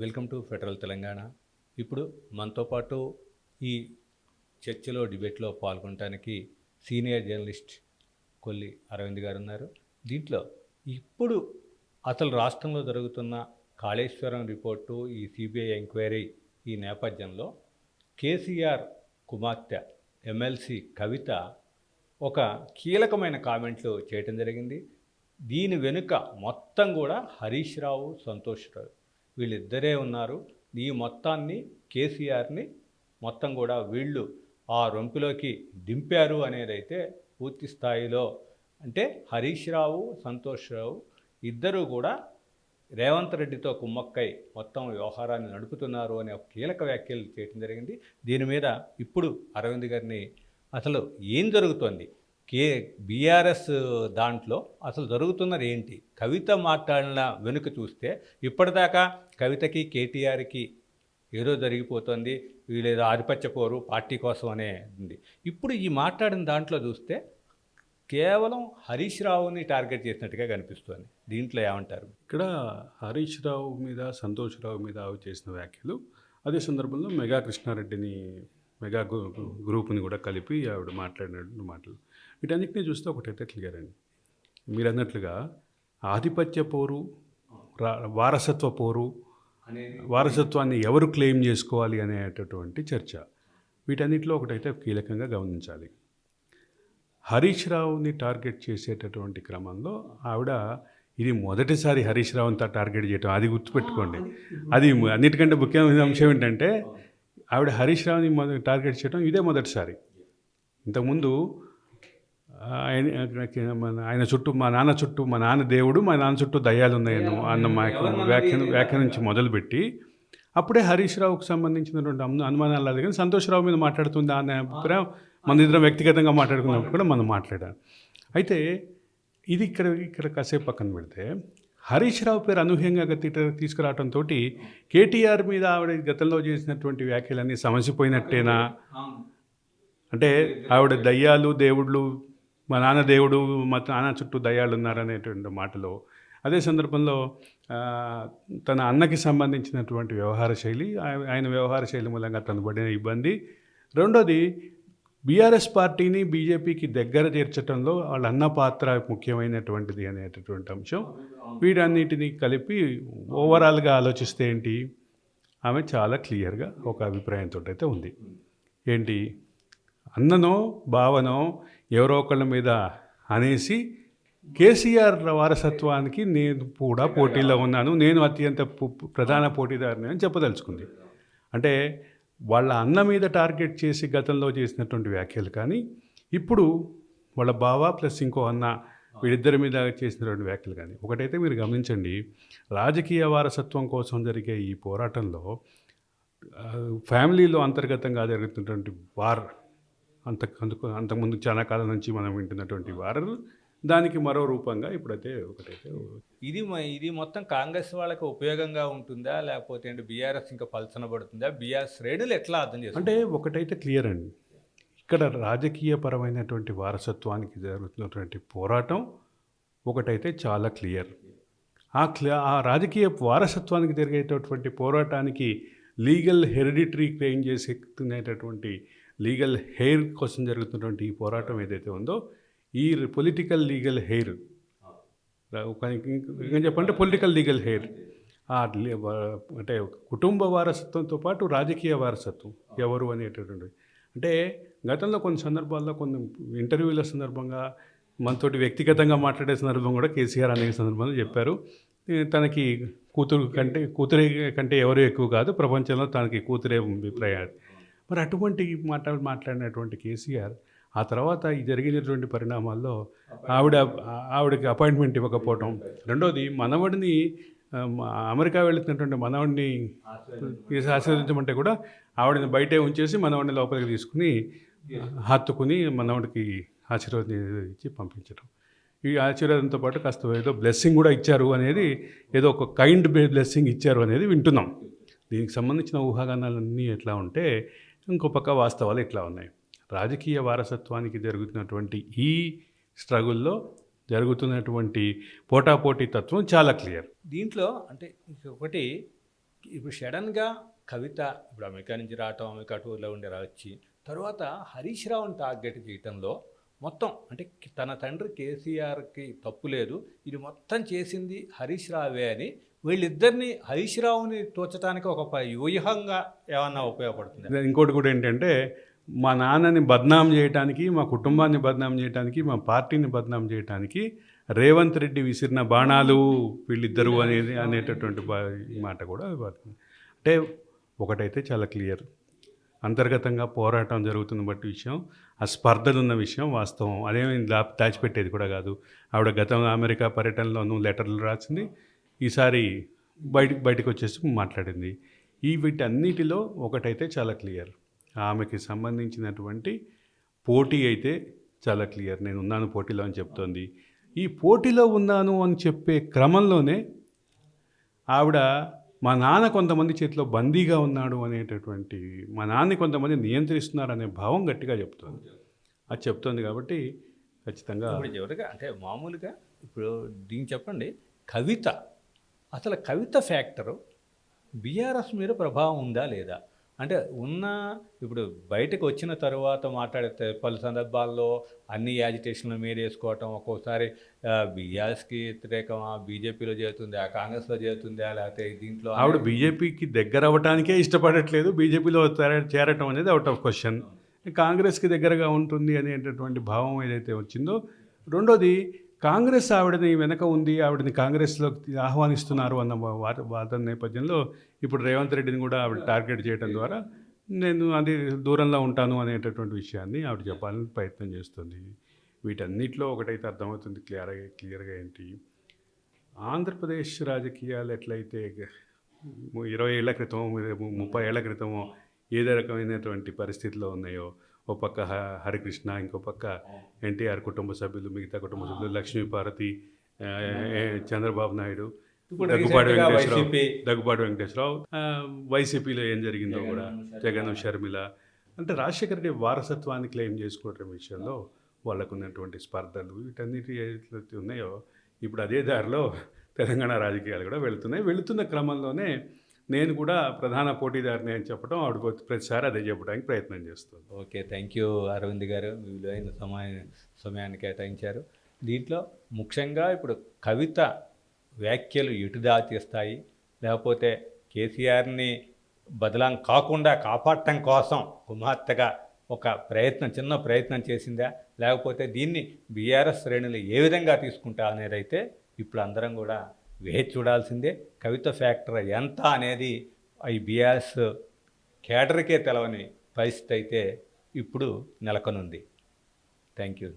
Welcome to federal Telangana. ఇప్పుడు మనతో పాటు ఈ చర్చలో డిబేట్లో పాల్గొనడానికి సీనియర్ జర్నలిస్ట్ కొల్లి అరవింద్ గారు ఉన్నారు. దీంట్లో ఇప్పుడు అసలు రాష్ట్రంలో జరుగుతున్న కాళేశ్వరం రిపోర్టు ఈ సిబిఐ ఎంక్వైరీ ఈ నేపథ్యంలో కేసీఆర్ కుమార్తె ఎమ్మెల్సీ కవిత ఒక కీలకమైన కామెంట్లు చేయటం జరిగింది. దీని వెనుక మొత్తం కూడా హరీష్ రావు సంతోష్ రావు వీళ్ళిద్దరే ఉన్నారు. ఈ మొత్తాన్ని కేసీఆర్ని మొత్తం కూడా వీళ్ళు ఆ రొంపిలోకి దింపారు అనేది అయితే పూర్తి స్థాయిలో అంటే హరీష్ రావు సంతోష్ రావు ఇద్దరూ కూడా రేవంత్ రెడ్డితో కుమ్మక్కై మొత్తం వ్యవహారాన్ని నడుపుతున్నారు అనే ఒక కీలక వ్యాఖ్యలు చేయడం జరిగింది. దీని మీద ఇప్పుడు అరవింద్ గారిని అసలు ఏం జరుగుతోంది? కే బీఆర్ఎస్ దాంట్లో అసలు జరుగుతున్నది ఏంటి? కవిత మాట్లాడిన వెనుక చూస్తే ఇప్పటిదాకా కవితకి కేటీఆర్కి ఏదో జరిగిపోతుంది. వీళ్ళేదో ఆధిపత్య పోరు పార్టీ కోసం అనే ఉంది. ఇప్పుడు ఈ మాట్లాడిన దాంట్లో చూస్తే కేవలం హరీష్ రావుని టార్గెట్ చేసినట్టుగా కనిపిస్తుంది. దీంట్లో ఏమంటారు? ఇక్కడ హరీష్ రావు మీద సంతోష్ రావు మీద ఆవి చేసిన వ్యాఖ్యలు అదే సందర్భంలో మెగా కృష్ణారెడ్డిని మెగా గ్రూ- గ్రూప్ని కూడా కలిపి ఆవిడ మాట్లాడినట్టు మాటలు. వీటన్నిటిని చూస్తే ఒకటైతే క్లియర్ అండి మీరు అన్నట్లుగా ఆధిపత్య పోరు వారసత్వ పోరు వారసత్వాన్ని ఎవరు క్లెయిమ్ చేసుకోవాలి అనేటటువంటి చర్చ. వీటన్నిటిలో ఒకటైతే కీలకంగా గమనించాలి. హరీష్ రావుని టార్గెట్ చేసేటటువంటి క్రమంలో ఆవిడ ఇది మొదటిసారి హరీష్ రావుని తా- టార్గెట్ చేయటం. అది గుర్తుపెట్టుకోండి. అది అన్నిటికంటే ముఖ్యమైన అంశం ఏంటంటే ఆవిడ హరీష్ రావుని టార్గెట్ చేయడం ఇదే మొదటిసారి. ఇంతకుముందు ఆయన మన ఆయన చుట్టూ మా నాన్న చుట్టూ మా నాన్న దేవుడు మా నాన్న చుట్టూ దయ్యాలు ఉన్నాయన్న అన్న మా వ్యాఖ్య వ్యాఖ్య నుంచి మొదలుపెట్టి అప్పుడే హరీష్ రావుకు సంబంధించినటువంటి అను- అనుమానాలు లేదు కానీ సంతోషరావు మీద మాట్లాడుతుందా అనే అభిప్రాయం మన ఇద్దరం వ్యక్తిగతంగా మాట్లాడుకున్నప్పుడు కూడా మనం మాట్లాడాం. అయితే ఇది ఇక్కడ ఇక్కడ కాసేపు పక్కన పెడితే హరీష్ రావు పేరు అనూహ్యంగా గతి తీసుకురావడంతో కేటీఆర్ మీద ఆవిడ గతంలో చేసినటువంటి వ్యాఖ్యలన్నీ సమసిపోయినట్టేనా? అంటే ఆవిడ దయ్యాలు దేవుళ్ళు మా నాన్న దేవుడు మా నాన్న చుట్టూ దయ్యాలు ఉన్నారనేటువంటి మాటలో అదే సందర్భంలో తన అన్నకి సంబంధించినటువంటి వ్యవహార శైలి ఆయ- ఆయన వ్యవహార శైలి మూలంగా తను పడిన ఇబ్బంది. రెండోది బీఆర్ఎస్ పార్టీని బీజేపీకి దగ్గర చేర్చడంలో వాళ్ళ అన్న పాత్ర ముఖ్యమైనటువంటిది అనేటటువంటి అంశం. వీటన్నిటిని కలిపి ఓవరాల్గా ఆలోచిస్తే ఏంటి? ఆమె చాలా క్లియర్గా ఒక అభిప్రాయంతో అయితే ఉంది. ఏంటి? అన్ననో భావనో ఎవరో ఒకళ్ళ మీద అనేసి కేసీఆర్ వారసత్వానికి నేను కూడా పోటీలో ఉన్నాను. నేను అత్యంత ప్రధాన పోటీదారుని అని చెప్పదలుచుకుంది. అంటే వాళ్ళ అన్న మీద టార్గెట్ చేసి గతంలో చేసినటువంటి వ్యాఖ్యలు కానీ ఇప్పుడు వాళ్ళ బావ ప్లస్ ఇంకో అన్న వీళ్ళిద్దరి మీద చేసినటువంటి వ్యాఖ్యలు కానీ ఒకటైతే మీరు గమనించండి రాజకీయ వారసత్వం కోసం జరిగే ఈ పోరాటంలో ఫ్యామిలీలో అంతర్గతంగా జరుగుతున్నటువంటి వార్ అంత అందుకు అంతకుముందు చాలా కాలం నుంచి మనం వింటున్నటువంటి వార్ దానికి మరో రూపంగా ఇప్పుడైతే ఒకటైతే ఇది మ- ఇది మొత్తం కాంగ్రెస్ వాళ్ళకి ఉపయోగంగా ఉంటుందా? లేకపోతే ఏంటి బీఆర్ఎస్ ఇంకా పలసన పడుతుందా? బీఆర్ శ్రేణులు ఎట్లా అర్థం చేసుకుంటారు అంటే ఒకటైతే క్లియర్ అండి. ఇక్కడ రాజకీయపరమైనటువంటి వారసత్వానికి జరుగుతున్నటువంటి పోరాటం ఒకటైతే చాలా క్లియర్. ఆ క్లి ఆ రాజకీయ వారసత్వానికి జరిగేటటువంటి పోరాటానికి లీగల్ హెరిడిటరీ క్లెయిమ్ చేసేటటువంటి లీగల్ హెయిర్ కోసం జరుగుతున్నటువంటి ఈ పోరాటం ఏదైతే ఉందో ఈ పొలిటికల్ లీగల్ హెయిర్. ఇంకా చెప్పంటే పొలిటికల్ లీగల్ హెయిర్. అంటే కుటుంబ వారసత్వంతో పాటు రాజకీయ వారసత్వం. ఎవరు అనేటటువంటి అంటే గతంలో కొన్ని సందర్భాల్లో కొన్ని ఇంటర్వ్యూల సందర్భంగా మనతోటి వ్యక్తిగతంగా మాట్లాడే సందర్భం కూడా కేసీఆర్ అనే సందర్భంలో చెప్పారు. తనకి కూతురు కంటే కూతురే కంటే ఎవరు ఎక్కువ కాదు. ప్రపంచంలో తనకి కూతురే అభిప్రాయం మరి అటువంటి మాటలు మాట్లాడినటువంటి కేసీఆర్ ఆ తర్వాత ఈ జరిగినటువంటి పరిణామాల్లో ఆవిడ ఆవిడకి అపాయింట్మెంట్ ఇవ్వకపోవటం. రెండోది మనవడిని అమెరికా వెళుతున్నటువంటి మనవడిని ఆశీర్వదించమంటే కూడా ఆవిడని బయటే ఉంచేసి మనవడిని లోపలికి తీసుకుని హత్తుకుని మనవడికి ఆశీర్వాదం ఇచ్చి పంపించడం ఈ ఆశీర్వాదంతో పాటు కాస్త ఏదో బ్లెస్సింగ్ కూడా ఇచ్చారు అనేది ఏదో ఒక కైండ్ బ్లెస్సింగ్ ఇచ్చారు అనేది వింటున్నాం. దీనికి సంబంధించిన ఊహాగానాలన్నీ ఎట్లా ఉంటే ఇంకో పక్క వాస్తవాలు ఇట్లా ఉన్నాయి. రాజకీయ వారసత్వానికి జరుగుతున్నటువంటి ఈ స్ట్రగుల్లో జరుగుతున్నటువంటి పోటాపోటీ తత్వం చాలా క్లియర్. దీంట్లో అంటే ఇంకొకటి ఇప్పుడు సడన్గా కవిత ఇప్పుడు అమెరికా నుంచి రావటం అమెరికా టూర్లో ఉండి రావచ్చి తర్వాత హరీష్ రావుని టార్గెట్ చేయటంలో మొత్తం అంటే తన తండ్రి కేసీఆర్కి తప్పు లేదు. ఇది మొత్తం చేసింది హరీష్ రావే అని. వీళ్ళిద్దరిని హరీష్ రావుని తోచడానికి ఒక వ్యూహంగా ఏమన్నా ఉపయోగపడుతుంది? ఇంకోటి కూడా ఏంటంటే మా నాన్నని బద్నాం చేయడానికి మా కుటుంబాన్ని బద్నాం చేయడానికి మా పార్టీని బద్నాం చేయడానికి రేవంత్ రెడ్డి విసిరిన బాణాలు వీళ్ళిద్దరు అనేది అనేటటువంటి మాట కూడా. అంటే ఒకటైతే చాలా క్లియర్. అంతర్గతంగా పోరాటం జరుగుతున్న బట్టి విషయం ఆ స్పర్ధలు ఉన్న విషయం వాస్తవం. అదేమి దా- దాచిపెట్టేది కూడా కాదు. ఆవిడ గతంలో అమెరికా పర్యటనలోనూ లెటర్లు రాసింది. ఈసారి బయటికి బయటకు వచ్చేసి మాట్లాడింది. ఈ వీటన్నిటిలో ఒకటైతే చాలా క్లియర్. ఆమెకి సంబంధించినటువంటి పోటీ అయితే చాలా క్లియర్. నేను ఉన్నాను పోటీలో అని చెప్తోంది. ఈ పోటీలో ఉన్నాను అని చెప్పే క్రమంలోనే ఆవిడ మా నాన్న కొంతమంది చేతిలో బందీగా ఉన్నాడు అనేటటువంటి మా నాన్నని కొంతమంది నియంత్రిస్తున్నారు అనే భావం గట్టిగా చెప్తుంది. అది చెప్తోంది కాబట్టి ఖచ్చితంగా ఇప్పుడు చివరిగా అంటే మామూలుగా ఇప్పుడు దీన్ని చెప్పండి. కవిత అసలు కవిత ఫ్యాక్టరు బీఆర్ఎస్ మీద ప్రభావం ఉందా లేదా? అంటే ఉన్న ఇప్పుడు బయటకు వచ్చిన తర్వాత మాట్లాడితే పలు సందర్భాల్లో అన్ని యాజిటేషన్ల మీద వేసుకోవటం ఒక్కోసారి బీఆర్ఎస్కి వ్యతిరేకమా బీజేపీలో చేరుతుందా కాంగ్రెస్లో చేరుతుందా లేకపోతే దీంట్లో ఆవిడ బీజేపీకి దగ్గర అవ్వటానికే ఇష్టపడట్లేదు. బీజేపీలో చేరటం అనేది అవుట్ ఆఫ్ క్వశ్చన్. కాంగ్రెస్కి దగ్గరగా ఉంటుంది అనేటటువంటి భావం ఏదైతే వచ్చిందో రెండోది కాంగ్రెస్ ఆవిడని వెనక ఉంది ఆవిడని కాంగ్రెస్లో ఆహ్వానిస్తున్నారు అన్న వాదన నేపథ్యంలో ఇప్పుడు రేవంత్ రెడ్డిని కూడా ఆవిడ టార్గెట్ చేయడం ద్వారా నేను అది దూరంలో ఉంటాను అనేటటువంటి విషయాన్ని ఆవిడ చెప్పాలని ప్రయత్నం చేస్తుంది. వీటన్నిటిలో ఒకటైతే అర్థమవుతుంది క్లియర్గా క్లియర్గా ఏంటి? ఆంధ్రప్రదేశ్ రాజకీయాలు ఎట్లయితే ఇరవై ఏళ్ళ క్రితం ముప్పై ఏళ్ళ క్రితమో ఏదే రకమైనటువంటి పరిస్థితిలో ఉన్నాయో ఓ పక్క హరికృష్ణ ఇంకో పక్క ఎన్టీఆర్ కుటుంబ సభ్యులు మిగతా కుటుంబ సభ్యులు లక్ష్మీపార్వతి చంద్రబాబు నాయుడు దగ్గుపాటి వెంకటేశ్వరరావు దగ్గుపాటి వెంకటేశ్వరరావు వైసీపీలో ఏం జరిగిందో కూడా జగన్ షర్మిల అంటే రాజశేఖర రెడ్డి వారసత్వాన్ని క్లెయిమ్ చేసుకోవటం విషయంలో వాళ్ళకు ఉన్నటువంటి స్పర్ధలు వీటన్నిటి ఏదైతే ఉన్నాయో ఇప్పుడు అదే దారిలో తెలంగాణ రాజకీయాలు కూడా వెళుతున్నాయి. వెళుతున్న క్రమంలోనే నేను కూడా ప్రధాన పోటీదారిని అని చెప్పడం ఆవిడ ప్రతిసారి అదే చెప్పడానికి ప్రయత్నం చేస్తుంది. ఓకే థ్యాంక్ యూ అరవింద్ గారు. మీ విలువైన సమయ సమయాన్ని కేటాయించారు. దీంట్లో ముఖ్యంగా ఇప్పుడు కవిత వ్యాఖ్యలు ఎటు దాచేస్తాయి? లేకపోతే కేసీఆర్ని బదలాం కాకుండా కాపాడటం కోసం కుమార్తెగా ఒక ప్రయత్నం చిన్న ప్రయత్నం చేసిందా? లేకపోతే దీన్ని బీఆర్ఎస్ శ్రేణులు ఏ విధంగా తీసుకుంటా అనేది అయితే ఇప్పుడు అందరం కూడా వేచి చూడాల్సిందే. కవిత ఫ్యాక్టర్ ఎంత అనేది ఈ బీఆర్ఎస్ కేడర్కే తెలవని పరిస్థితి అయితే ఇప్పుడు నెలకొనుంది. Thank you.